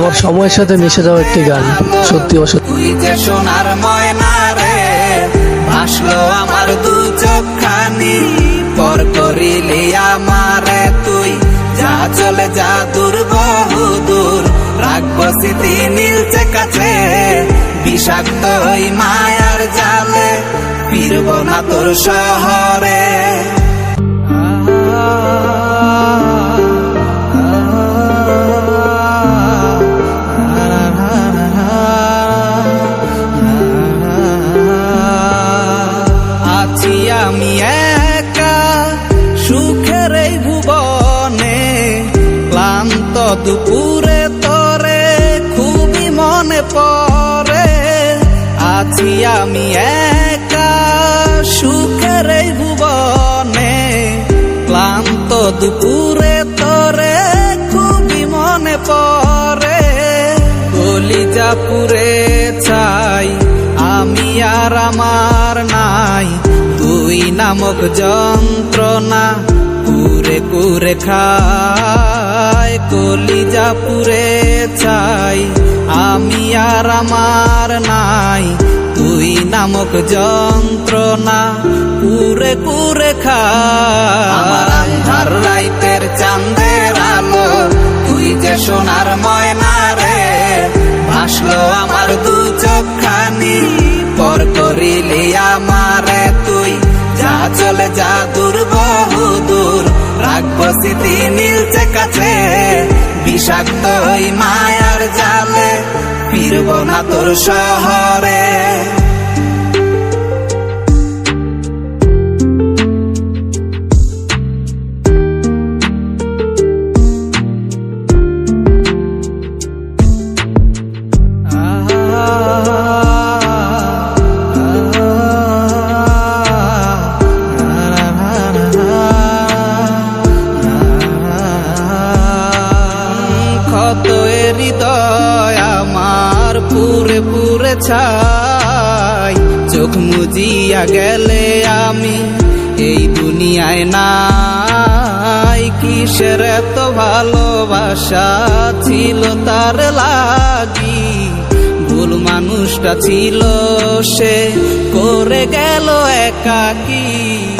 আমার সময়ের সাথে মিশে যাওয়া একটি গান, সত্যি অসত্যি। সোনার ময়না রে ভাসলো আমার দু চোখখানি। পর করিলি আমারে তুই, যা চলে যা দূর, বহু দূর। রাখব স্মৃতি নীলচে কাছে, বিষাক্ত মায়ার জালে। ফিরব না তোর শহরে। আমি একা সুখের এই ভুবনে, ক্লান্ত দুপুরে তরে, খুবই মনে পড়ে। আছি আমি একা সুখের এই ভুবনে, ক্লান্ত দুপুরে তরে, খুবই মনে পড়ে। কলিজা পুরে চাই আমি আর আমার তুই নামক যন্ত্রণা কুরে কুরে খায়, কলিজা পুরে চাই আমি আর আমার নাই তুই নামক যন্ত্রণা কুরে কুরে খায়। আমার আন্ধার রাইতের চাঁদের আলো, তুই যে সোনার ময়না স্মৃতি নীলচে কাছে। বিষাক্ত মায়ার জালে ফিরব না তোর শহরে। ছাই চোখ মুজিয়া গেলে আমি এই দুনিয়ায় নাই। কিসের এত ভালোবাসা ছিল তার লাগি? ভুল মানুষটা ছিল সে, করে গেল একাকি।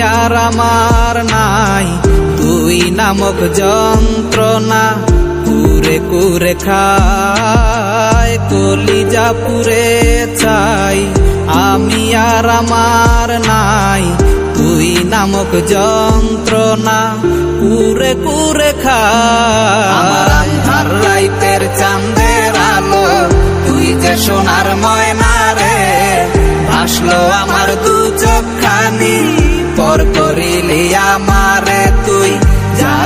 আর আমার নাই। তুই নামক যন্ত্রণা কুরে কুরে খায়, কলিজা পুরে চাই। আমি আর আমার নাই। তুই নামক যন্ত্রণা কুরে কুরে খায়। আমার রাইতের আলো, তুই যে সোনার ময়না রে, ভাসলো আমার দু চোখখানি। পর